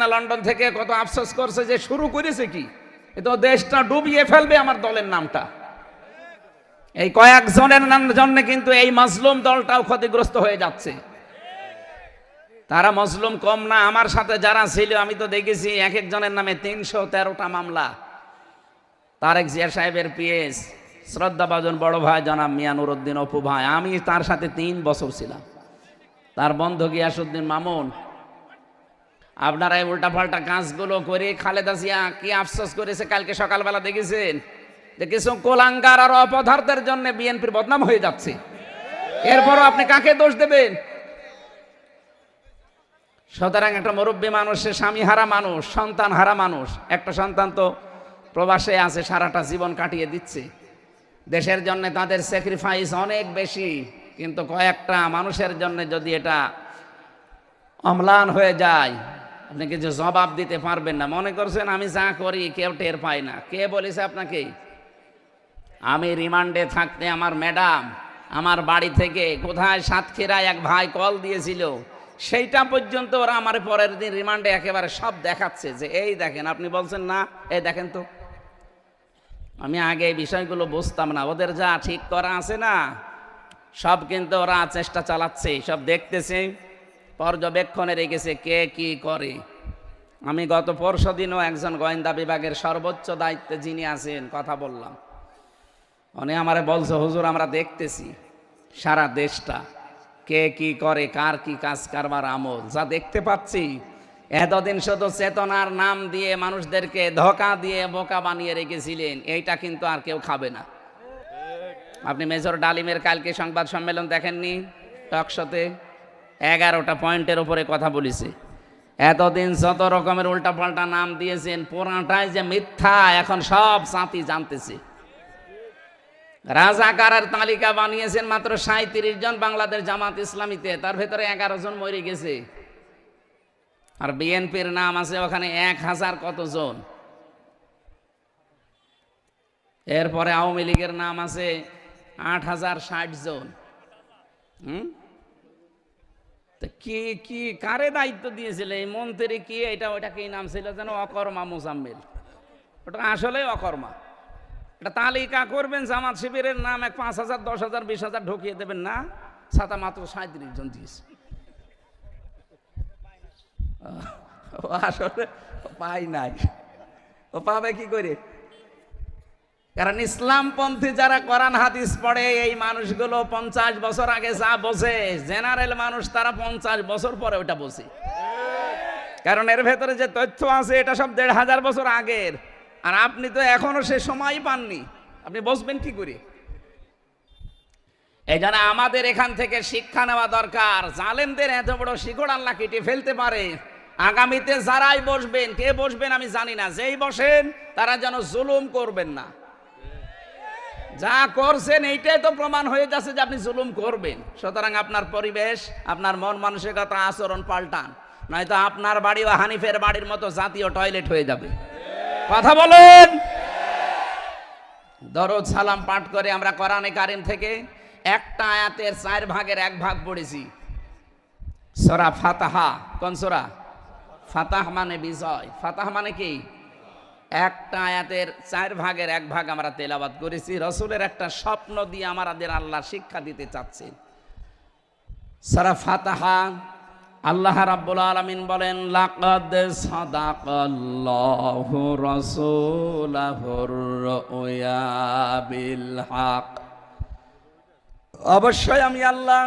না লন্ডন থেকে, কত আফসোস করছে যে শুরু করেছে কি? তো দেশটা ডুবিয়ে ফেলবে আমার দলের নামটা। এই কয়েকজনের জন্য কিন্তু এই মজলুম দলটাও ক্ষতিগ্রস্ত হয়ে যাচ্ছে। তারা মজলুম কম না, আমার সাথে যারা ছিল, আমি তো দেখেছি এক একজনের নামে তিনশো তেরোটা মামলা। তারেক জিয়া সাহেবের পিএস শ্রদ্ধা শ্রদ্ধাভাজন বড় ভাই জনাব মিয়া নুরুদ্দিন অপু ভাই, আমি তার সাথে তিন বছর ছিলাম। তার বন্ধু গিয়াসুদ্দিন মামুন আপনারা এই উল্টাপাল্টা কাজগুলো করে খালেদা জিয়া কি আফসোস করেছে? কালকে সকালবেলা দেখেছেন? যে কিছু কোলাঙ্গার আর অপদার্থের জন্য বিএনপির বদনাম হয়ে যাচ্ছে। এরপরও আপনি কাকে দোষ দেবেন? সুতরাং একটা মুরব্বী মানুষ, সে স্বামী হারা মানুষ, সন্তান হারা মানুষ। একটা সন্তান তো প্রবাসে আছে, সারাটা জীবন কাটিয়ে দিচ্ছে। দেশের জন্য তাদের স্যাক্রিফাইস অনেক বেশি, কিন্তু কয়েকটা মানুষের জন্য যদি এটা অম্লান হয়ে যায় আপনি কিছু জবাব দিতে পারবেন না। মনে করছেন আমি যা করি, কেউ টের পায় না। কে বলেছে আপনাকে? আমি রিমান্ডে থাকতে আমার ম্যাডাম আমার বাড়ি থেকে কোথায় সাতক্ষীরায় এক ভাই কল দিয়েছিল। সেইটা পর্যন্ত ওরা আমার পরের দিন রিমান্ডে একেবারে সব দেখাচ্ছে যে, এই দেখেন, আপনি বলছেন না, এই দেখেন তো। আমি আগে এই বিষয়গুলো বুঝতাম না। ওদের যা ঠিক করা আছে না, সব কিন্তু ওরা চেষ্টা চালাচ্ছে, সব দেখতেছে। পর্যবেক্ষণে রেখেছে কে কি করে। আমি গত পরশু দিনও একজন গোয়েন্দা বিভাগের সর্বোচ্চ দায়িত্বে যিনি আছেন, কথা বললাম। উনি আমারে বলছে, হুজুর, আমরা দেখতেছি সারা দেশটা কে কি করে, কার কি কাজ কারবার আমল। যা দেখতে পাচ্ছি, এতদিন শুধু চেতনার নাম দিয়ে মানুষদেরকে ধোকা দিয়ে বোকা বানিয়ে রেখেছিলেন, এইটা কিন্তু আর কেউ খাবে না। আপনি মেজর ডালিমের কালকে সংবাদ সম্মেলন দেখেননি টকশোতে এগারোটা পয়েন্টের উপরে কথা বলেছে। এতদিন যত রকমের উল্টাপাল্টা নাম দিয়েছেন, পুরাটাই যে মিথ্যা, এখন সব সাথী জানতেছে। রাজাকারের তালিকা বানিয়েছেন মাত্র সাঁত্রিশ জন বাংলাদেশ জামাত ইসলামীতে, তার ভেতরে এগারো জন মরে গেছে। আর বিএনপির নাম আছে ওখানে এক হাজার কত জন এরপরে আওয়ামী লীগের নাম আছে আট হাজার ষাট জন। হুম? তো কি কি, কারে দায়িত্ব দিয়েছিল? এই মন্ত্রী কি? এটা ওইটা কি নাম ছিল যেন অকর্মা মোজাম্মেল। ওটা আসলে অকর্মা। এটা তালিকা করবেন, জামাত শিবিরের নাম এক পাঁচ হাজার, দশ হাজার, বিশ হাজার ঢুকিয়ে দেবেন। না, ছাতা মাত্র সাঁত্রিশ জন দিয়েছে। ও আসলে পাই নাই। ও পাবে কি করে? কারণ ইসলামপন্থী যারা কোরআন, হাদিস পড়ে, এই মানুষগুলো পঞ্চাশ বছর আগে যা বোঝে জেনারেল মানুষ তারা পঞ্চাশ বছর পরে ওটা বসে কারণ এর ভেতরে যে তথ্য আছে, এটা সব দেড় হাজার বছর আগের। আর আপনি তো এখনও সে সময় পাননি। আপনি বসবেন কি করে? এই জন্য আমাদের এখান থেকে শিক্ষা নেওয়া দরকার। জালেমদের এত বড় শিকড় আল্লাহ কেটে ফেলতে পারে। আগামীতে যারাই বসবেন, কে বসবেন আমি জানি না। যেই বসেন, তারা যেন জুলুম করবেন না। যা করছেন, এইটাই তো প্রমাণ হয়ে যাচ্ছে যে আপনি জুলুম করবেন। সুতরাং আপনার পরিবেশ, আপনার মন মানসিকতা আচরণ পাল্টান। নয়তো আপনার বাড়ি বা হানিফের বাড়ির মতো জাতীয় টয়লেট হয়ে যাবে। কথা বলেন? দরদ সালাম পাঠ করে আমরা কোরআনে কারিম থেকে একটা আয়াতের চার ভাগের এক ভাগ পড়েছি। সরা ফাতাহা, কোন সরা? ফাতাহ মানে বিজয়। ফাতাহ মানে কি? একটা আয়াতের চার ভাগের এক ভাগ আমরা তেলাবাদ করেছি। রসুলের একটা স্বপ্ন দিয়ে আমাদের আল্লাহ শিক্ষা দিতে চাচ্ছেন। সারা ফাতাহা, আল্লাহ রাব্বুল আলামিন বলেন অবশ্যই আমি আল্লাহ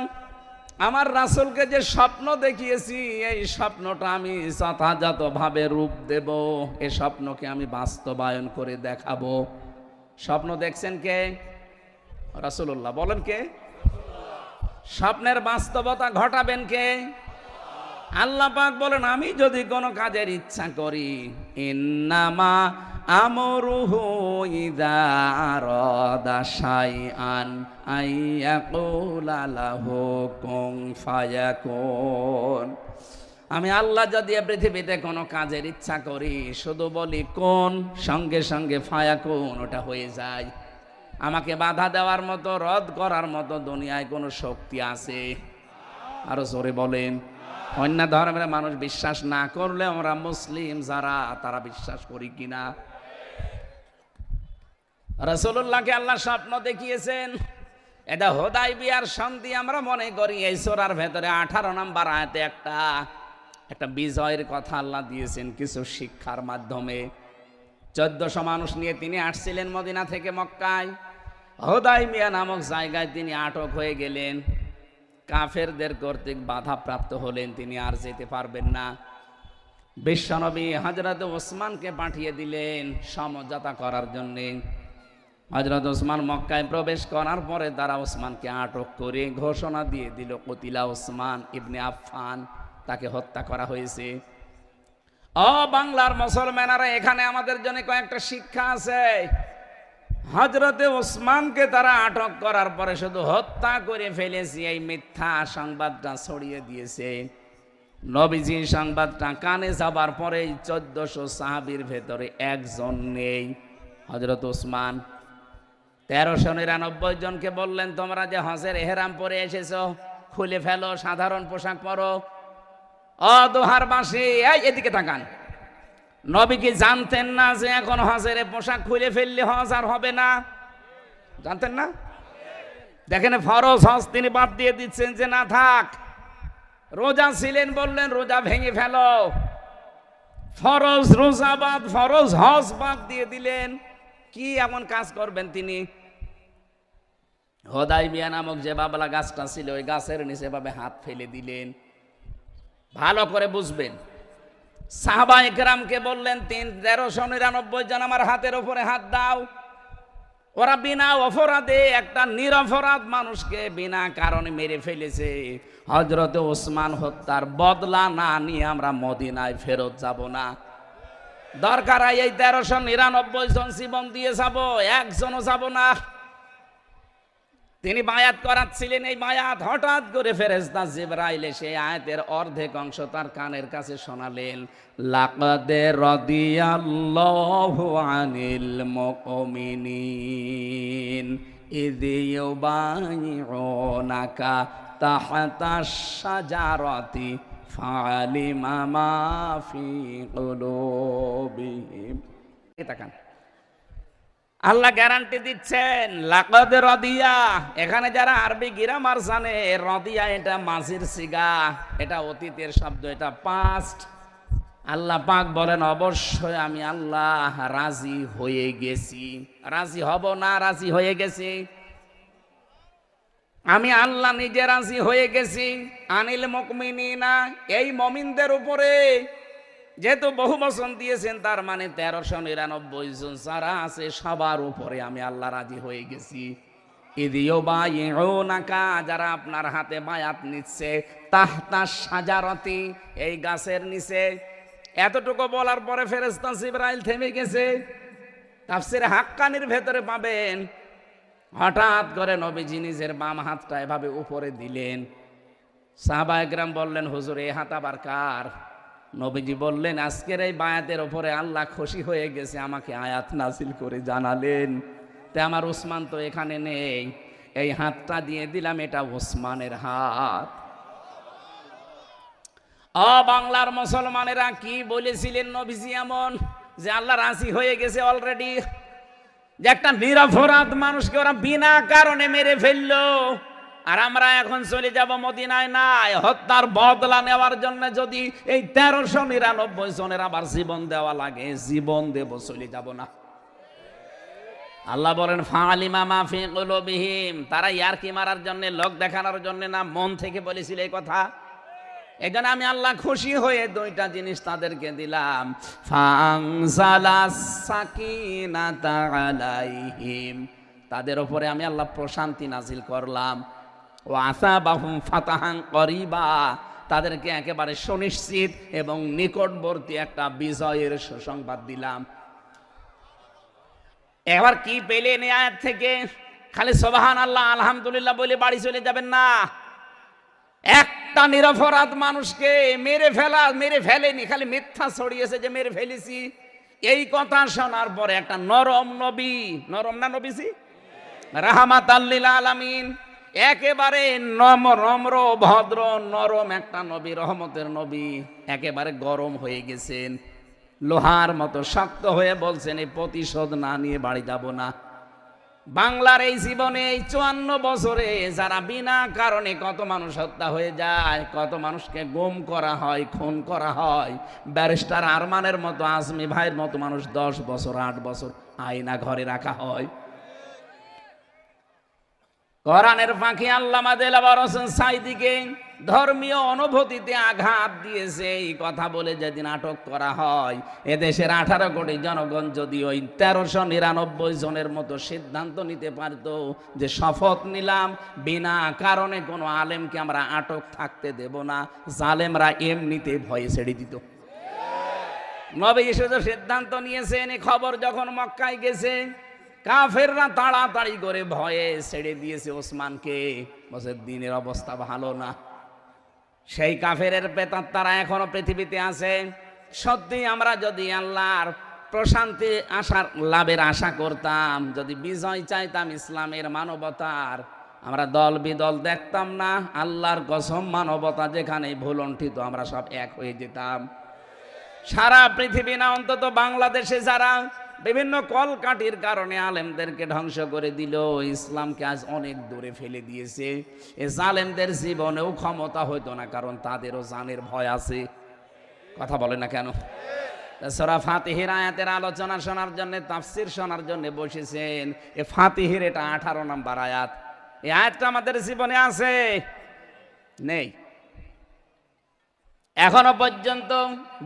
আমার রাসূলকে যে স্বপ্ন দেখিয়েছি, এই স্বপ্নটা আমি যথাযথভাবে রূপ দেব। এ স্বপ্নকে আমি বাস্তবায়ন করে দেখাবো। স্বপ্ন দেখছেন কে? রাসূলুল্লাহ, বলেন কে? স্বপ্নের বাস্তবতা ঘটাবেন কে? আল্লাহ পাক বলেন, আমি যদি কোনো কাজের ইচ্ছা করি, ইন্নামা আমরুহু ইদা আরাদা শাইআন আইয়াকুলা ফায়াকুন। আমি আল্লাহ যদি পৃথিবীতে কোনো কাজের ইচ্ছা করি, শুধু বলি কোন, সঙ্গে সঙ্গে ফায়াকুন, ওটা হয়ে যায়। আমাকে বাধা দেওয়ার মতো, রদ করার মতো দুনিয়ায় কোনো শক্তি আছে? আরও জোরে বলেন। অন্য ধর্মের মানুষ বিশ্বাস না করলে আমরা মুসলিম যারা, তারা বিশ্বাস করি কিনা? রসুল্লাহকে আল্লাহ স্বপ্ন দেখিয়েছেন এটা হোদাই বিয়ার সন্ধি আমরা মনে করি। এই সোরার ভেতরে আঠারো নাম্বার আয়তে একটা একটা বিজয়ের কথা আল্লাহ দিয়েছেন কিছু শিক্ষার মাধ্যমে। চোদ্দশো মানুষ নিয়ে তিনি আসছিলেন মদিনা থেকে মক্কায়। হোদাই মিয়া নামক জায়গায় তিনি আটক হয়ে গেলেন। কাফেরদের কর্তৃক বাধাপ্রাপ্ত হলেন, তিনি আর যেতে পারবেন না। বিশ্বনবী হজরত ওসমানকে পাঠিয়ে দিলেন সমঝোতা করার জন্যে। হজরত ওসমান মক্কায় প্রবেশ করার পরে তারা ওসমানকে আটক করে ঘোষণা দিয়ে দিল, কতিলা ওসমান ইবনে আফফান, তাকে হত্যা করা হয়েছে। অ বাংলার মুসলমানেরা, এখানে আমাদের জন্য কয়েকটা শিক্ষা আছে। হজরতে ওসমানকে তারা আটক করার পরে শুধু হত্যা করে ফেলেছি, এই মিথ্যা সংবাদটা ছড়িয়ে দিয়েছে। নবীজি সংবাদটা কানে যাবার পরে চোদ্দশো সাহাবির ভেতরে একজন নেই। হজরত ওসমান তেরোশো নিরানব্বই জনকে বললেন, তোমরা যে হজের এহেরাম পরে এসেছ, খুলে ফেলো, সাধারণ পোশাক পরো। ও দোহার বাসি এই এদিকে তাকান। নবী কি জানতেন না যে এখন হজের পোশাক খুলে ফেললে হজ আর হবে না? জানতেন না? দেখেন, ফরজ হজ তিনি বাদ দিয়ে দিচ্ছেন যে, না থাক, রোজা ছিলেন বললেন, রোজা ভেঙে ফেলো। ফরজ রোজা বাদ, ফরজ হজ বাদ দিয়ে দিলেন। কি এমন কাজ করবেন তিনি? হদাই মিয়া নামক যে বাবলা গাছটা ছিল, ওই গাছের নিচে ভাবে হাত ফেলে দিলেন। ভালো করে বুঝবেন। সাহাবা একরামকে বললেন, তিন, তেরোশো নিরানব্বই জন আমার হাতের ওপরে হাত দাও। ওরা বিনা অপরাধে একটা নিরপরাধ মানুষকে বিনা কারণে মেরে ফেলেছে। হজরত ওসমান হত্যার বদলা না নিয়ে আমরা মদিনায় ফেরত যাব না। দরকার এই তেরোশো নিরানব্বই জন জীবন দিয়ে যাব, একজনও যাব না। তিনি বায়াত করাচ্ছিলেন, এই বায়াত হঠাৎ করে ফেরেস্তা জিবরাইল এসে আয়াতের অর্ধেক অংশ তার কানের কাছে শোনালেন, লাকাদে রাদিয়াল্লাহু আনিল মুমিনিন ইউবাইউনাকা তাহতা শাজারাতি ফালিমা মা ফি কুলুবিহিম। তাকান। আল্লাহ গ্যারান্টি দিচ্ছেন, লাকদ রদিয়া এখানে যারা আরবি গ্রামার জানে, রদিয়া এটা মাঝির সিগা, এটা অতীতের শব্দ, এটা পাস্ট আল্লাহ পাক বলেন, অবশ্যই আমি আল্লাহ রাজি হয়ে গেছি। রাজি হব না রাজি হয়ে গেছি? আমি আল্লাহ নিজে রাজি হয়ে গেছি? আনিল মকমিনী না এই মমিনদের উপরে যেহেতু বহু বচন দিয়েছেন, তার মানে তেরোশো নিরানব্বই জন যারা আছে, সবার উপরে আমি আল্লাহ রাজি হয়ে গেছি। ইদিও বা নাকা যারা আপনার হাতে বায়াত নিচ্ছে, তাহতা সাজারতি, এই গাছের নিচে। এতটুকু বলার পরে ফেরেস্তা জিব্রাইল থেমে গেছে। তাফসির হাক্কানির ভেতরে পাবেন। হঠাৎ করে নবীজি নিজের বাম হাতটা এভাবে উপরে দিলেন। সাহাবা একরাম বললেন, হুজুর, এ হাত আবার কার? নবীজি বললেন, আজকের এই বায়াতের ওপরে আল্লাহ খুশি হয়ে গেছে, আমাকে আয়াত নাসিল করে জানালেন। তে আমার ওসমান তো এখানে নেই। এই হাতটা দিয়ে দিলাম, এটা ওসমানের হাত। অ, বাংলার মুসলমানেরা কি বলেছিলেন নবীজি এমন? যে আল্লাহ রাজি হয়ে গেছে অলরেডি যে একটা নিরপরাধ মানুষকে ওরা বিনা কারণে মেরে ফেলল। আর আমরা এখন চলে যাব মদিনায় নাই। হত্যার বদলা নেওয়ার জন্য যদি এই তেরোশো নিরানব্বই জনের আবার জীবন দেওয়া লাগে, জীবন দেব, চলে যাব না। আল্লাহ বলেন ফালিমা মাফি বিহীম তারা ইয়ার কি মারার জন্য, লোক দেখানোর জন্য না, মন থেকে বলেছিল এই কথা। এই জন্য আমি আল্লাহ খুশি হয়ে দুইটা জিনিস তাদেরকে দিলাম। তাদের উপরে আমি আল্লাহ প্রশান্তি নাজিল করলাম। ও আসা বাহুম ফাতাহাং করিবা। তাদেরকে একেবারে সুনিশ্চিত এবং নিকটবর্তী একটা বিজয়ের সুসংবাদ দিলাম। এবার কি পেলে নেয়ার থেকে? খালি সোবাহান আল্লাহ আলহামদুলিল্লাহ বলে বাড়ি চলে যাবেন না। একটা নিরপরাধ মানুষকে মেরে ফেলা, মেরে ফেলেনি, খালি মিথ্যা ছড়িয়েছে যে মেরে ফেলেছি। এই কথা শোনার পরে একটা নরম নবী, নরম না নবীজি? রাহামাত আল্লিল আলামিন। একেবারে নম নম্র ভদ্র, নরম একটা নবী, রহমতের নবী একেবারে গরম হয়ে গেছেন। লোহার মতো শক্ত হয়ে বলছেন, এই প্রতিশোধ না নিয়ে বাড়ি যাব না। বাংলার এই জীবনে এই চুয়ান্ন বছরে যারা বিনা কারণে কত মানুষ হত্যা হয়ে যায়, কত মানুষকে গুম করা হয়, খুন করা হয়, ব্যারিস্টার আরমানের মতো আজমি ভাইয়ের মতো মানুষ দশ বছর, আট বছর আয়না ঘরে রাখা হয়। কোরআনের ফাঁকি আল্লামা দেলাবার হোসেন সাইদিকে ধর্মীয় অনুভূতিতে আঘাত দিয়েছে। এই কথা বলে যেদিন আটক করা হয়, এদেশের আঠারো কোটি জনগণ যদি ওই তেরোশো নিরানব্বই জনের মতো সিদ্ধান্ত নিতে পারত যে শপথ নিলাম, বিনা কারণে কোনো আলেমকে আমরা আটক থাকতে দেব না। জালেমরা এমনিতে ভয়ে ছেড়ে দিত। নবী শুধু সিদ্ধান্ত নিয়েছেন খবর যখন মক্কায় গেছে কাফেররা তাড়াতাড়ি করে ভয়ে ছেড়ে দিয়েছে ওসমানকে। বসে দিনের অবস্থা ভালো না। সেই কাফেরের পেতার তারা এখনও পৃথিবীতে আছে। সত্যি আমরা যদি আল্লাহর প্রশান্তি আশার লাভের আশা করতাম, যদি বিজয় চাইতাম ইসলামের মানবতার, আমরা দল বিদল দেখতাম না। আল্লাহর কসম মানবতা যেখানে ভুলণ্ঠিত, আমরা সব এক হয়ে যেতাম। সারা পৃথিবী না, অন্তত বাংলাদেশে যারা বিভিন্ন কলকাঠির কারণে আলেমদেরকে ধ্বংস করে দিল। ইসলামকে আজ অনেক দূরে ফেলে দিয়েছে। এ জালেমদের জীবনেও ক্ষমতা হইতো না, কারণ তাদেরও জানের ভয় আছে। কথা বলে না কেন? সরা ফাতিহির আয়াতের আলোচনা শোনার জন্য, তাফসির শোনার জন্য বসেছেন। এ ফাতিহির এটা আঠারো নাম্বার আয়াত। এই আয়াতটা আমাদের জীবনে আছে? নেই। এখনও পর্যন্ত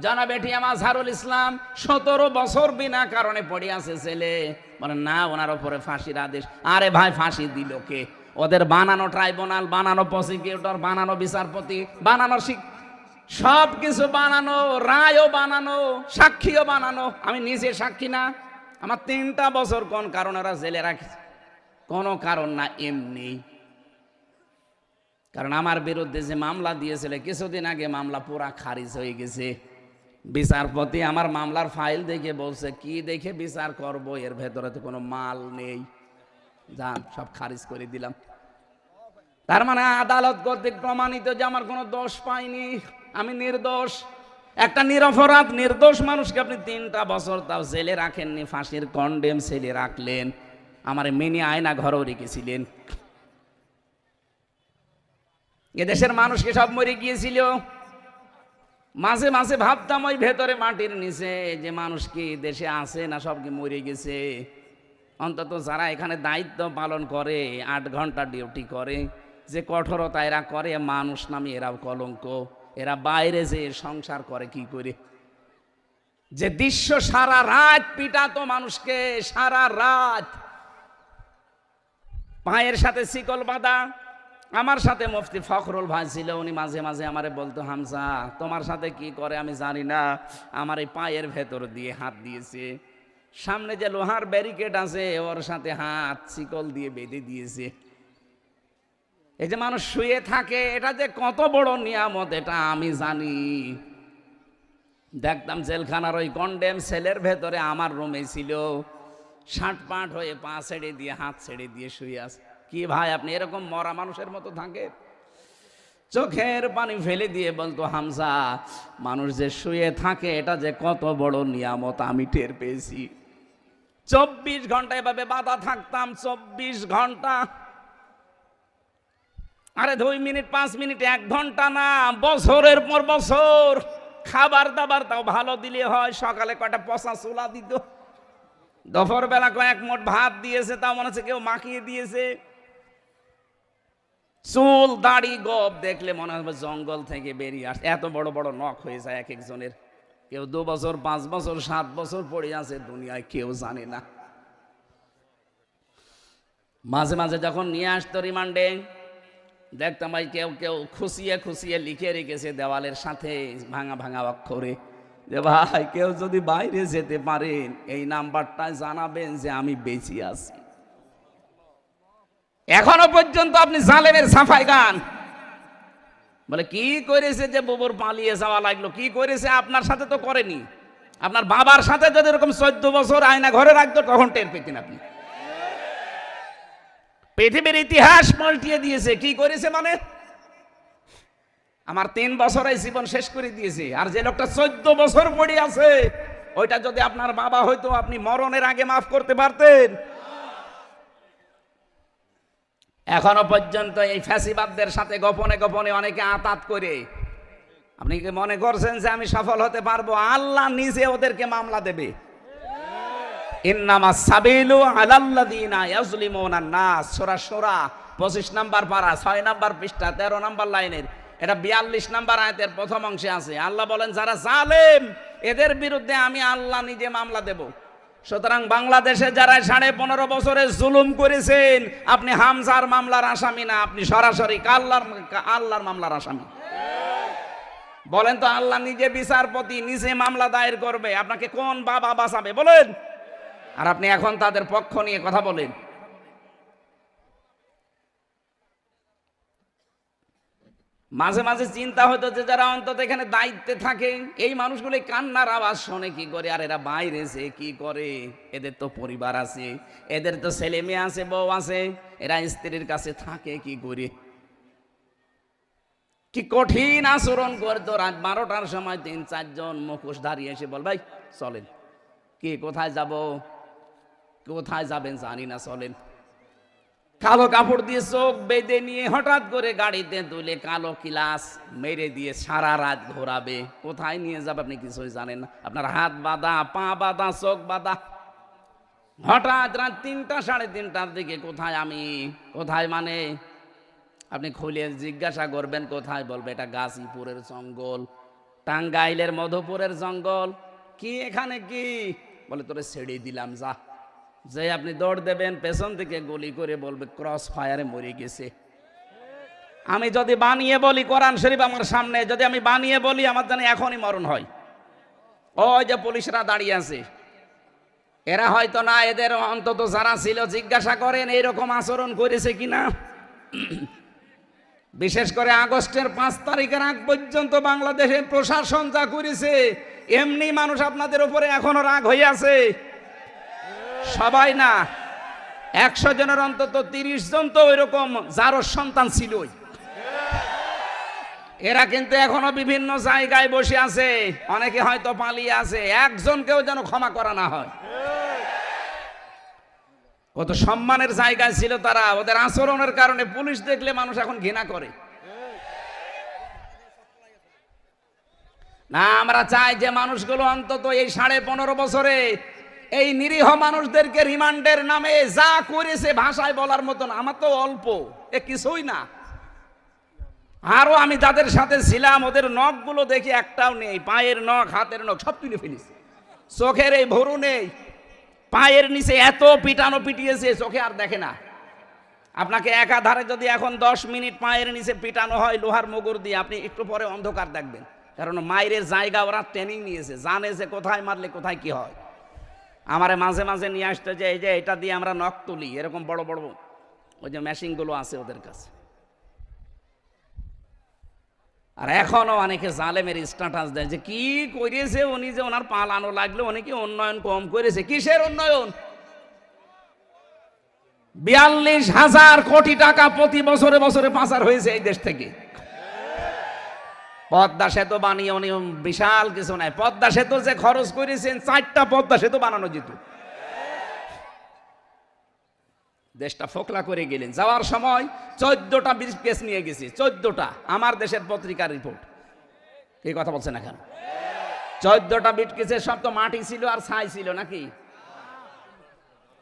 জনাব আমার আজহারুল ইসলাম, সতেরো বছর বিনা কারণে পড়ে আছে ছেলে। বলে, না, ওনার ওপরে ফাঁসির আদেশ। আরে ভাই, ফাঁসি দিল কে? ওদের বানানো ট্রাইব্যুনাল বানানো প্রসিকিউটর বানানো বিচারপতি, বানানো সব কিছু বানানো, রায়ও বানানো, সাক্ষীও বানানো। আমি নিজে সাক্ষী না। আমার তিনটা বছর কোন কারণ ওরা জেলে রাখি? কোনো কারণ না, এমনি। কারণ আমার বিরুদ্ধে যে মামলা দিয়েছিল, কিছুদিন আগে মামলা পুরা খারিজ হয়ে গেছে। বিচারপতি আমার মামলার ফাইল দেখে বলছে, কি দেখে বিচার করব? এর ভেতরে তো কোনো মাল নেই। যান, সব খারিজ করে দিলাম। তার মানে আদালত কর্তৃক প্রমাণিত যে আমার কোনো দোষ পাইনি। আমি নির্দোষ। একটা নিরপরাধ, নির্দোষ মানুষকে আপনি তিনটা বছর তাও জেলে রাখেননি, ফাঁসির কন্ডেম সেলে রাখলেন। আমার মিনি আয়না ঘরেও রেখেছিলেন। এদেশের মানুষকে সব মরে গিয়েছিল। মাঝে মাঝে ভাবতাম ওই ভেতরে মাটির নিচে যে মানুষ কি দেশে আছে না সব কি মরে গেছে। অন্তত যারা এখানে দায়িত্ব পালন করে, আট ঘণ্টা ডিউটি করে, যে কঠোরতা এরা করে, মানুষ নামে এরা কলঙ্ক। এরা বাইরে যে সংসার করে কি করে? যে দৃশ্য সারা রাত পিটাতো মানুষকে, সারা রাত। পায়ের সাথে শিকল বাঁধা আমার সাথে মুফতি ফখরুল ভাই ছিল, উনি মাঝে মাঝে আমারে বলতো হামসা তোমার সাথে কি করে আমি জানি না, আমার এই পায়ের ভেতর দিয়ে হাত দিয়েছে। সামনে যে লোহার ব্যারিকেড আছে, ওর সাথে হাত শিকল দিয়ে বেঁধে দিয়েছে। এই যে মানুষ শুয়ে থাকে, এটা যে কত বড় নিয়ামত, এটা আমি জানি। দেখতাম জেলখানার ওই কন্ডেম সেলের ভেতরে আমার রুমে ছিল। ষাট পাট হয়ে পা ছেড়ে দিয়ে, হাত ছেড়ে দিয়ে শুয়ে আছে। কি ভাই, আপনি এরকম মরা মানুষের মতো থাকেন? চোখের পানি ফেলে দিয়ে বলতো হামসা মানুষ যে শুয়ে থাকে, এটা যে কত বড় নিয়ামত আমি টের পেয়েছি। চব্বিশ ঘণ্টা এভাবে বাধা থাকতাম, চব্বিশ ঘণ্টা। আরে দুই মিনিট, পাঁচ মিনিট, এক ঘণ্টা না, বছরের পর বছর। খাবার দাবার তাও ভালো দিলে হয়, সকালে কটা পচা চুলা দিত। বেলা কয়েক মোট ভাত দিয়েছে, তাও মনে হচ্ছে কেউ মাখিয়ে দিয়েছে। চুল, দাড়ি গপ দেখলে মনে হবে জঙ্গল থেকে বেরিয়ে আসে এত বড় বড় নখ হয়ে যায় এক একজনের। কেউ দু বছর, পাঁচ বছর, সাত বছর পড়ে আছে দুনিয়ায়, কেউ জানে না। মাঝে মাঝে যখন নিয়ে আসতো রিমান্ডে, দেখতাম ভাই কেউ কেউ খুশিয়ে খুশিয়ে লিখে রেখেছে দেওয়ালের সাথে ভাঙা ভাঙা অক্ষরে। যে ভাই, কেউ যদি বাইরে যেতে পারেন, এই নাম্বারটা জানাবেন যে আমি বেঁচে আছি। এখনও পর্যন্ত আপনি জালেমের সাফাই গান। বলে, কি করেছে যে বুবুর পালিয়ে যাওয়া লাগল? কি করেছে? আপনার সাথে তো করেনি। আপনার বাবার সাথে যদি এরকম চোদ্দ বছর আয়না ঘরে রাখতো, তখন টের পেতেন আপনি। পৃথিবীর ইতিহাস পাল্টিয়ে দিয়েছে। কি করেছে মানে? আমার তিন বছরে জীবন শেষ করে দিয়েছে। আর যে লোকটা চোদ্দ বছর পড়ে আছে, ওইটা যদি আপনার বাবা হয়তো আপনি মরণের আগে মাফ করতে পারতেন। এখনও পর্যন্ত এই ফ্যাসিবাদদের সাথে গোপনে গোপনে অনেকে আতাত করে। আপনি কি মনে করছেন যে আমি সফল হতে পারব? আল্লাহ নিজে ওদেরকে মামলা দেবে। ইন্নামা সাবিলু আলাল্লাযিনা ইয়াজলিমুনা নাস। সূরা সূরা 25 নাম্বার পারা 6 নাম্বার পৃষ্ঠা 13 নাম্বার লাইনের। 42 নাম্বার আয়াতের প্রথম অংশে আছে। আল্লাহ বলেন, যারা জালেম, এদের বিরুদ্ধে আমি আল্লাহ নিজে মামলা দেব। সুতরাং বাংলাদেশে যারা সাড়ে পনেরো বছরে জুলুম করেছেন, আপনি হামজার মামলার আসামি না, আপনি সরাসরি কাল্লার আল্লাহর মামলার আসামি। বলেন তো আল্লাহ নিজে বিচারপতি, নিজে মামলা দায়ের করবে, আপনাকে কোন বাবা বাঁচাবে? বলেন। আর আপনি এখন তাদের পক্ষ নিয়ে কথা বলেন। মাঝে মাঝে চিন্তা হতো যে যারা অন্তত এখানে দায়িত্বে থাকে, এই মানুষগুলো কান্নার আওয়াজ শোনে কি করে? আর এরা বাইরে যে কি করে? এদের তো পরিবার আছে, এদের তো ছেলে মেয়ে আছে, বউ আছে, এরা স্ত্রীর কাছে থাকে কি করে? কি কঠিন আচরণ করতো রাত বারোটার সময় তিন চারজন মুখোশ দাঁড়িয়ে এসে বল, ভাই, চলেন। কে কোথায় যাব? কোথায় যাবেন জানি না, চলেন। কালো কাপড় দিয়ে চোখ বেঁধে নিয়ে হঠাৎ করে গাড়িতে তুলে কালো কিলাস মেরে দিয়ে সারা রাত ঘোরাবে। কোথায় নিয়ে যাবে আপনি কিছুই জানেন না। আপনার হাত বাঁধা, পা বাঁধা, চোখ বাঁধা। হঠাৎ রাত তিনটা, সাড়ে তিনটার দিকে কোথায় আমি? কোথায় মানে? আপনি খুলে জিজ্ঞাসা করবেন, কোথায় বলবে? এটা গাজীপুরের জঙ্গল, টাঙ্গাইলের মধুপুরের জঙ্গল। কি এখানে কি? বলে, তোরে ছেড়ে দিলাম, যা। যে আপনি দৌড় দেবেন, পেছন থেকে গুলি করে বলবে ক্রস ফায়ারে মরে গেছে। আমি যদি বানিয়ে বলি, কোরআন শরীফ আমার সামনে, যদি আমি বানিয়ে বলি, আমার জানি এখনই মরণ হয়। ওই যে পুলিশরা দাঁড়িয়ে আছে। এরা হয়তো না, এদের অন্তত যারা ছিল, জিজ্ঞাসা করেন, এইরকম আচরণ করেছে কিনা? বিশেষ করে আগস্টের পাঁচ তারিখের আগ পর্যন্ত বাংলাদেশের প্রশাসন যা করেছে, এমনি মানুষ আপনাদের উপরে এখনও রাগ হয়ে আছে। সবাই না, একশো জনের অন্তত তিরিশ জন তো ওই রকম যারও সন্তান ছিলই। এরা কিন্তু এখনও বিভিন্ন জায়গায় বসে আছে, অনেকে হয়তো পালিয়ে আছে, একজনকেও যেন ক্ষমা করা না হয়। কত সম্মানের জায়গায় ছিল তারা, ওদের আচরণের কারণে পুলিশ দেখলে মানুষ এখন ঘৃণা করে। না, আমরা চাই যে মানুষগুলো অন্তত এই সাড়ে পনেরো বছরে এই নিরীহ মানুষদেরকে রিমান্ডের নামে যা করেছে ভাষায় বলার মতন, আমার তো অল্প, এ কিছুই না। আরও আমি যাদের সাথে ছিলাম, ওদের নখগুলো দেখি, একটাও নেই, পায়ের নখ, হাতের নখ, সব তুলে ফেলিস চোখের এই ভরু নেই, পায়ের নিচে এত পিটানো পিটিয়েছে, চোখে আর দেখে না। আপনাকে একাধারে যদি এখন দশ মিনিট পায়ের নিচে পিটানো হয়, লোহার মুগুর দিয়ে, আপনি একটু পরে অন্ধকার দেখবেন। কারণ মায়ের জায়গা ওরা ট্রেনিং নিয়েছে, জানে যে কোথায় মারলে কোথায় কি হয়। আমারে মাঝে মাঝে নিয়ে আসতে যে, এই যে এটা দিয়ে আমরা নখ তুলি, এরকম বড় বড় ওই যে মেশিনগুলো আছে ওদের কাছে। আর এখনও অনেকে জালেমের স্ট্যাটাস দেয় যে, কি করেছে উনি যে ওনার পালানো লাগল অনেকে উন্নয়ন কম করেছে? কিসের উন্নয়ন? বিয়াল্লিশ হাজার কোটি টাকা প্রতি বছরে বছরে পাচার হয়েছে এই দেশ থেকে। পদ্মা সেতু বানিয়ে উনি বিশাল কিছু নাই। পদ্মা সেতু যে খরচ করেছেন, চারটা পদ্মা সেতু বানানো যেত। দেশটা ফোকলা করে গেলেন। যাওয়ার সময় চোদ্দটা কেস নিয়ে গেছি। চোদ্দটা, আমার দেশের পত্রিকার রিপোর্ট এই কথা বলছেন এখন চোদ্দটা বিট কেসের সব তো মাটি ছিল আর ছাই ছিল নাকি?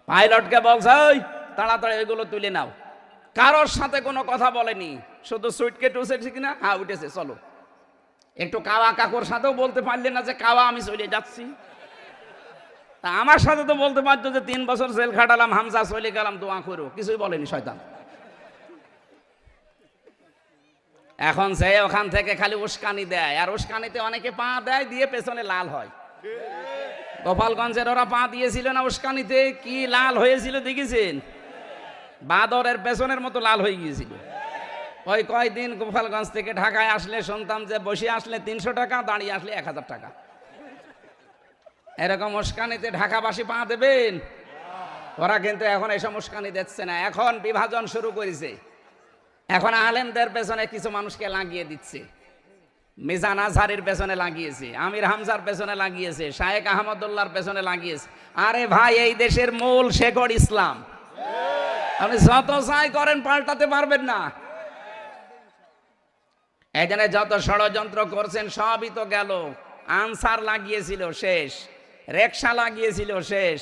পাইলটকে বলছে ওই তাড়াতাড়ি এগুলো তুলে নাও। কারোর সাথে কোনো কথা বলেনি। শুধু সুইটকেট উঠেছে কিনা? হ্যাঁ উঠেছে, চলো। একটু কাওয়া কাকুর সাথেও বলতে পারলে না যে কাওয়া আমি চলে যাচ্ছি। তা আমার সাথে তো বলতে পারতো যে তিন বছর জেল খাটালাম, হামজা চলে গেলাম, দোয়া করো। কিছুই বলেনি শয়তান। এখন সে ওখান থেকে খালি উস্কানি দেয়, আর উস্কানিতে অনেকে পা দেয়, দিয়ে পেছনে লাল হয়। গোপালগঞ্জের ওরা পা দিয়েছিল না উস্কানিতে, কি লাল হয়েছিল দেখেছেন? বাদরের পেছনের মতো লাল হয়ে গিয়েছিল। ওই কয়দিন গোপালগঞ্জ থেকে ঢাকায় আসলে শুনতাম যে বসে আসলে তিনশো টাকা, দাঁড়িয়ে আসলে এক হাজার টাকা। এরকম উস্কানিতে ঢাকাবাসী পা দেবেন? ওরা কিন্তু এখন এই সমস্যানি দিচ্ছে না। এখন বিভাজন শুরু করেছে। এখন আলেমদের পেছনে কিছু মানুষকে লাগিয়ে দিচ্ছে। মিজান আজহারির পেছনে লাগিয়েছে, আমির হামজার পেছনে লাগিয়েছে, শায়েক আহমদুল্লাহর পেছনে লাগিয়েছে। আরে ভাই, এই দেশের মূল শেকড় ইসলাম। আপনি যত চাই করেন, পাল্টাতে পারবেন না। জন্য যত ষড়যন্ত্র করছেন, সবই তো গেল। আনসার লাগিয়েছিল, শেষ। রেকশা লাগিয়েছিল, শেষ।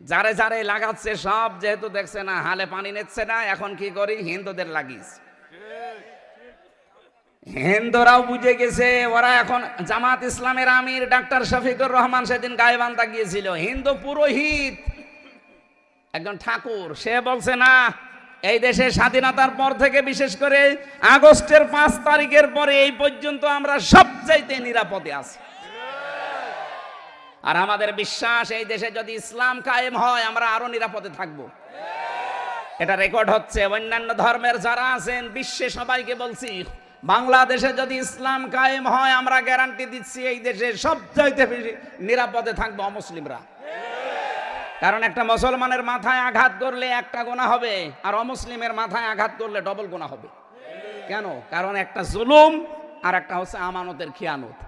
যারে যারে লাগাচ্ছে, সব যেহেতু দেখছে না, হালে পানি নিচ্ছে না, এখন কি করি? হিন্দুদের লাগিস। হিন্দুরাও বুঝে গেছে, ওরা এখন জামাত ইসলামের আমির, ডাক্তার শফিকুর রহমান সেদিন গায়েবান্ধা গিয়েছিল। হিন্দু পুরোহিত। একজন ঠাকুর, সে বলছে, না এই দেশের স্বাধীনতার পর থেকে, বিশেষ করে আগস্টের পাঁচ তারিখের পরে এই পর্যন্ত আমরা সবচাইতে নিরাপদে আছি। আর আমাদের বিশ্বাস, এই দেশে যদি ইসলাম কায়েম হয়, আমরা আরও নিরাপদে থাকব। এটা রেকর্ড হচ্ছে, অন্যান্য ধর্মের যারা আছেন, বিশ্বে সবাইকে বলছি, বাংলাদেশে যদি ইসলাম কায়েম হয়, আমরা গ্যারান্টি দিচ্ছি, এই দেশে সবচাইতে নিরাপদে থাকব অমুসলিমরা। কারণ একটা মুসলমানের মাথায় আঘাত করলে একটা গোনা হবে, আর অমুসলিমের মাথায় আঘাত করলে ডবল গোনা হবে। কেন? কারণ একটা জুলুম আর একটা হচ্ছে আমানতের খেয়ানত।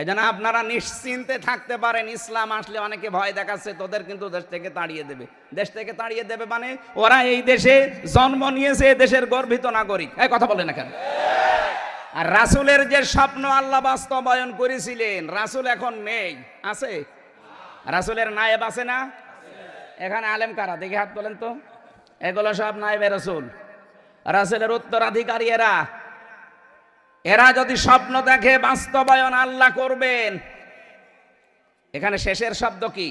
এই জন্য আপনারা নিশ্চিন্তে থাকতে পারেন, ইসলাম আসলে অনেকে ভয় দেখাচ্ছে, তোদের কিন্তু দেশ থেকে তাড়িয়ে দেবে। দেশ থেকে তাড়িয়ে দেবে মানে ওরা এই দেশে জন্ম নিয়েছে দেশের গর্বিত নাগরিক। এই কথা বলে না কেন? আর রাসুলের যে স্বপ্ন আল্লাহ বাস্তবায়ন করেছিলেন, রাসুল এখন নেই। আছে? রাসুলের নায়েব আছে না? এখানে আলেম কারা? দেখে হাত তোলেন তো। এগুলো সব নায়েবে রসুল। রাসুলের উত্তরাধিকারী এরা। এরা যদি স্বপ্ন দেখে বাস্তবায়ন আল্লাহ করবেন। এখানে শেষের শব্দ কি?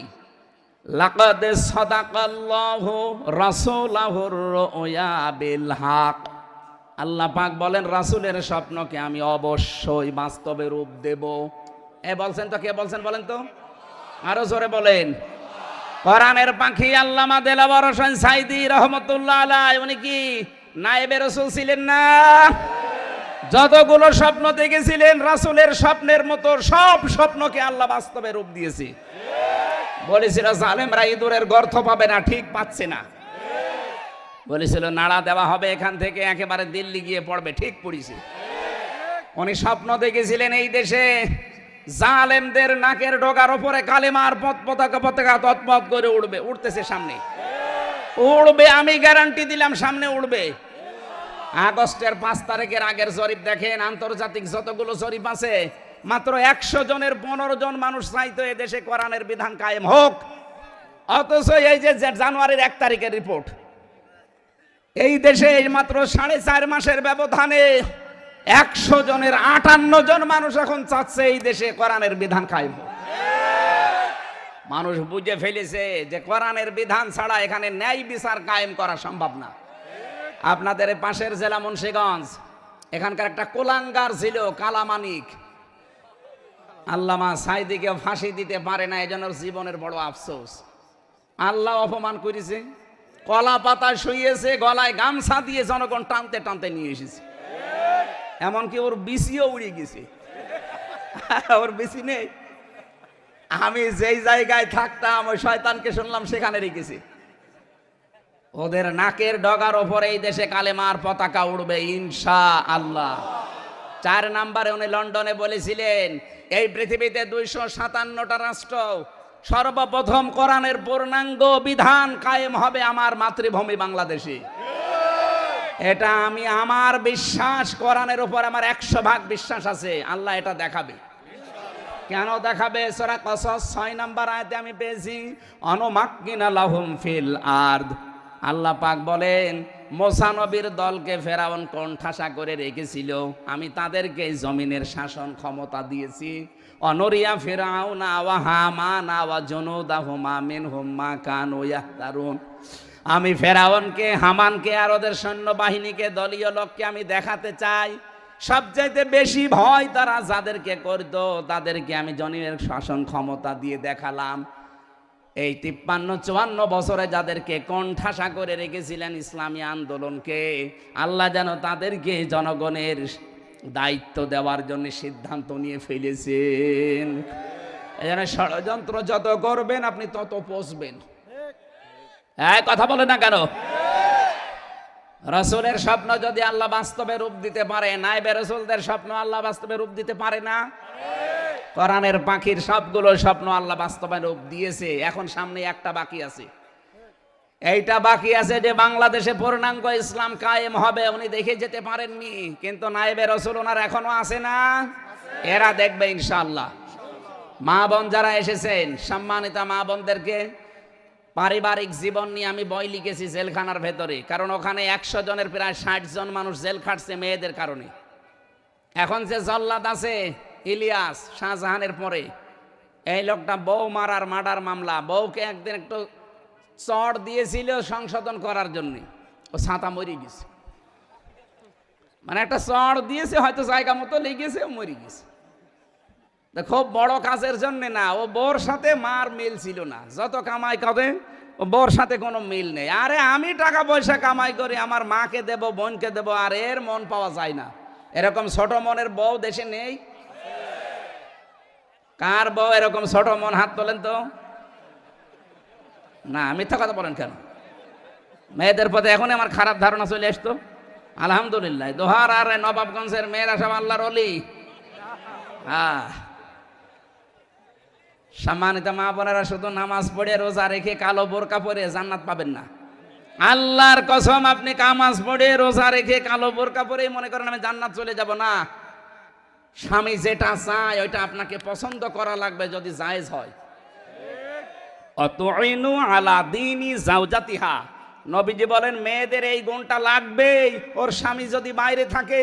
আল্লাহ পাক বলেন, রাসূলের স্বপ্নকে আমি অবশ্যই বাস্তবে রূপ দেব। এ বলছেন তো, কে বলছেন বলেন তো? আরও জোরে বলেন। কোরআনের পাখি আল্লামা দেলাবর হোসেন সাইদি রহমতুল্লাহ আলাই, উনি কি নায়েবে রসুল ছিলেন না? যতগুলো স্বপ্ন দেখেছিলেন, রাসুলের স্বপ্নের মতো সব স্বপ্নকে আল্লাহ বাস্তবে রূপ দিয়েছে। বলেছিল, জালেমরা ইঁদুরের গর্থ পাবে না, ঠিক পাচ্ছে না। বলেছিল, নাড়া দেওয়া হবে এখান থেকে, একেবারে দিল্লি গিয়ে পড়বে, ঠিক পড়িছে। উনি স্বপ্ন দেখেছিলেন এই দেশে জালেমদের নাকের ডোকার ওপরে কালেমার পথ পতাকা পতাকা তৎপথ করে উড়বে উঠতেছে সামনে। উড়বে, আমি গ্যারান্টি দিলাম সামনে উড়বে। আগস্টের পাঁচ তারিখের আগের জরিপ দেখেন, আন্তর্জাতিক যতগুলো জরিপ আছে, মাত্র একশো জনের পনেরো জন মানুষ চাইতো দেশে কোরআনের বিধান কায়েম হোক। অথচ এই যে জানুয়ারির এক তারিখের রিপোর্ট এই দেশে মাত্র সাড়ে চার মাসের ব্যবধানে একশো জনের আটান্ন জন মানুষ এখন চাচ্ছে এই দেশে কোরআনের বিধান কায়েম মানুষ বুঝে ফেলেছে যে কোরআনের বিধান ছাড়া এখানে ন্যায় বিচার কায়েম করা সম্ভব না। আপনাদের পাশের জেলা মুন্সিগঞ্জ, এখানকার একটা কোলাঙ্গার ছিল কালামানিক আল্লামা সাইদিকে ফাঁসি দিতে পারে না এই জন্য ওর জীবনের বড় আফসোস। আল্লাহ অপমান করেছে কলা পাতা শুয়েছে গলায় গামছা দিয়ে জনগণ টানতে টানতে নিয়ে এসেছে। এমনকি ওর বিসিও উড়ে গেছে। ওর বিসি নেই। আমি যেই জায়গায় থাকতাম, ওই শয়তানকে শুনলাম সেখানে রেখেছি। ওদের নাকের ডগার ওপরে এই দেশে কালেমার পতাকা উড়বে ইনশা আল্লাহ চার নাম্বারে উনি লন্ডনে বলেছিলেন, এই পৃথিবীতে দুইশো সাতান্নটা রাষ্ট্র, সর্বপ্রথম কোরআনের পূর্ণাঙ্গ বিধান কায়েম হবে আমার মাতৃভূমি বাংলাদেশে। এটা আমি আমার বিশ্বাস, কোরআনের উপর আমার একশো ভাগ বিশ্বাস আছে। আল্লাহ এটা দেখাবে। কেন দেখাবে? সোরা কসস ছয় নাম্বার আয়তে আমি পেয়েছি, অনুমাক্কিনা লাহুম ফিল আর্দ। আল্লাহ পাক বলেন মোসানবীর দলকে ফেরাউন কণ্ঠাসা করে রেখেছিল। আমি তাদেরকে জমিনের শাসন ক্ষমতা দিয়েছি। অনরিয়া ফেরাউন আওয়া ওয়া হামা না ওয়া জনুদা হুমা মিন হুম্মা কান দারুণ আমি ফেরাউনকে, হামানকে আর ওদের সৈন্যবাহিনীকে, দলীয় লোককে আমি দেখাতে চাই। সবচাইতে বেশি ভয় তারা যাদেরকে করত, তাদেরকে আমি জনের শাসন ক্ষমতা দিয়ে দেখালাম। এই তিপ্পান্ন, চুয়ান্ন বছরে যাদেরকে কণ্ঠাসা করে রেখেছিলেন ইসলামী আন্দোলনকে, আল্লাহ যেন তাদেরকে জনগণের দায়িত্ব দেওয়ার জন্য সিদ্ধান্ত নিয়ে ফেলেছেন। জন্য ষড়যন্ত্র যত করবেন, আপনি তত পচবেন। হ্যাঁ কথা বলে না কেন? রসুলের স্বপ্ন যদি আল্লাহ বাস্তবে রূপ দিতে পারে, নাইবে রসুলদের স্বপ্ন আল্লাহ বাস্তবে রূপ দিতে পারে না? কোরআনের পাখির সবগুলো স্বপ্ন আল্লাহ বাস্তবে রূপ দিয়েছে। এখন সামনে একটা বাকি আছে। এইটা বাকি আছে যে বাংলাদেশে পূর্ণাঙ্গ ইসলাম কায়েম হবে, উনি দেখে যেতে পারেননি। কিন্তু নাইবে রসুল ওনার এখনও আছে না? এরা দেখবে ইনশাল্লাহ মা বোন যারা এসেছেন, সম্মানিতা মা বোনদেরকে পারিবারিক জীবন নিয়ে আমি বই লিখেছি জেলখানার ভেতরে, কারণ ওখানে একশো জনের প্রায় ষাট জন মানুষ জেল খাটছে মেয়েদের কারণে। এখন যে জল্লাদ আছে, ইলিয়াস শাহজাহানের পরে, এই লোকটা বউ মারার মার্ডার মামলা, বউকে একদিন একটু চড় দিয়েছিল সংশোধন করার জন্য, ও ছাতা মরে গেছে। মানে একটা চড় দিয়েছে, হয়তো জায়গা মতো লেগেছে মরে গেছে। খুব বড় কাজের জন্য না, ও বোর সাথে মার মিল ছিল না। যত কামাই করে, ও বোর সাথে কোনো মিল নেই। আরে আমি টাকা পয়সা কামাই করি, আমার মাকে দেব, বোনকে দেব, আর এর মন পাওয়া যায় না। এরকম ছোট মনের বউ দেশে নেই? কার বউ এরকম ছোট মন হাত তোলেন তো? না, মিথ্যা কথা বলেন কেন? মেয়েদের প্রতি এখনই আমার খারাপ ধারণা চলে আসতো। আলহামদুলিল্লাহ, দোহার আর নবাবগঞ্জের মেয়েরা সব আল্লাহর অলি। হ্যাঁ সম্মানিত মা বোনেরা শুধু নামাজ পড়ে রোজা রেখে কালো বোরকা পরে জান্নাত পাবেন না আল্লাহর কসম আপনি কামাজ পড়ে রোজা রেখে কালো বোরকা পরে মনে করেন আমি জান্নাত চলে যাব না স্বামী যেটা চায় ওইটা আপনাকে পছন্দ করা লাগবে যদি জায়েজ হয় অতইনু আলা দিনই জাউজাতিহা নবীজি বলেন, মেয়েদের এই গুণটা লাগবেই। ওর স্বামী যদি বাইরে থাকে,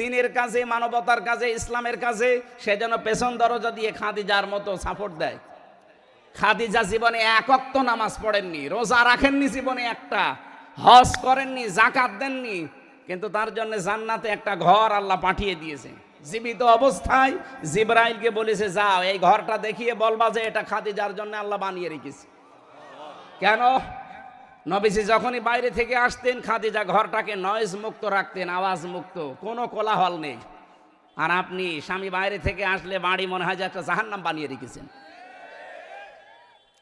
দিনের কাজে, মানবতার কাজে, ইসলামের কাজে, সে যেন পেছন দরজা দিয়ে খাদিজার মতো সাপোর্ট দেয়। খাদিজা জীবনে একক তো নামাজ পড়েননি, রোজা রাখেননি জীবনে একটা, হজ করেননি জাকাত দেননি, কিন্তু তার জন্য জান্নাতে একটা ঘর আল্লাহ পাঠিয়ে দিয়েছে। জীবিত অবস্থায় জিব্রাইলকে বলেছে, যাও, এই ঘরটা দেখিয়ে বলবা যে এটা খাদিজার জন্য আল্লাহ বানিয়ে রেখেছে। কেন? নবীজি যখনই বাইরে থেকে আসতেন, খাদিজা ঘরটাকে নয়েজ মুক্ত রাখতেন, আওয়াজ মুক্ত, কোনো কোলাহল নেই। আর আপনি স্বামী বাইরে থেকে আসলে বাড়ি মনে হয় যে একটা জাহান্নাম বানিয়ে রেখেছেন।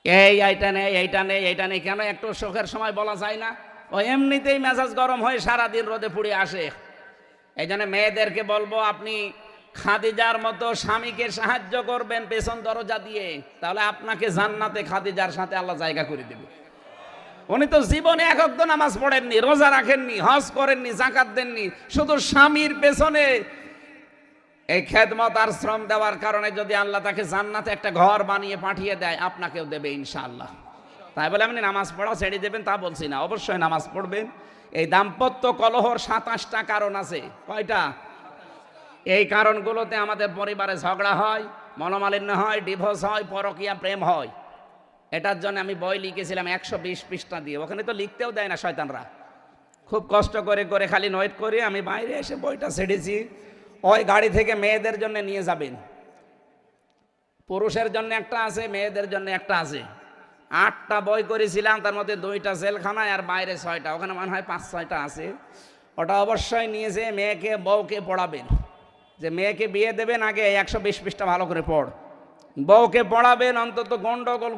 এই, এইটা নেই এইটা নেই এইটা নেই, কেন একটু শোকের সময় বলা যায় না? ও এমনিতেই মেজাজ গরম হয়ে সারাদিন রোদে পুড়ে আসে। এই জন্য মেয়েদেরকে বলব, আপনি খাদিজার মতো স্বামীকে সাহায্য করবেন পেছন দরজা দিয়ে, তাহলে আপনাকে জান্নাতে খাদিজার সাথে আল্লাহ জায়গা করে দেবে। উনি তো জীবনে একক নামাজ পড়েননি, রোজা রাখেননি, হজ করেননি, জাকাত দেননি, শুধু স্বামীর পেছনে এই খেদমত আর শ্রম দেওয়ার কারণে যদি আল্লাহ তাকে জান্নাতে একটা ঘর বানিয়ে পাঠিয়ে দেয়, আপনাকেও দেবে ইনশাআল্লাহ। তাই বলে আপনি নামাজ পড়া ছেড়ে দেবেন, তা বলছি না, অবশ্যই নামাজ পড়বেন। এই দাম্পত্য কলহর সাতাশটা কারণ আছে, কয়টা? এই কারণগুলোতে আমাদের পরিবারে ঝগড়া হয় মনোমালিন্য হয়, ডিভোর্স হয়, পরকিয়া, প্রেম হয়। এটার জন্য আমি বই লিখেছিলাম একশো বিশ পৃষ্ঠা দিয়ে। ওখানে তো লিখতেও দেয় না শয়তানরা। খুব কষ্ট করে করে খালি নয়েট করে আমি বাইরে এসে বইটা ছেড়েছি। ওই গাড়ি থেকে মেয়েদের জন্য নিয়ে যাবেন। পুরুষের জন্য একটা আছে, মেয়েদের জন্য একটা আছে। আটটা বই করেছিলাম, তার মধ্যে দুইটা জেলখানায় আর বাইরে ছয়টা। ওখানে মনে হয় পাঁচ ছয়টা আছে। ওটা অবশ্যই নিয়ে যেয়ে মেয়েকে, বউকে পড়াবেন। যে মেয়েকে বিয়ে দেবেন আগে একশো বিশ পৃষ্ঠা ভালো করে পড়। বউকে পড়াবেন অন্তত গন্ডগোল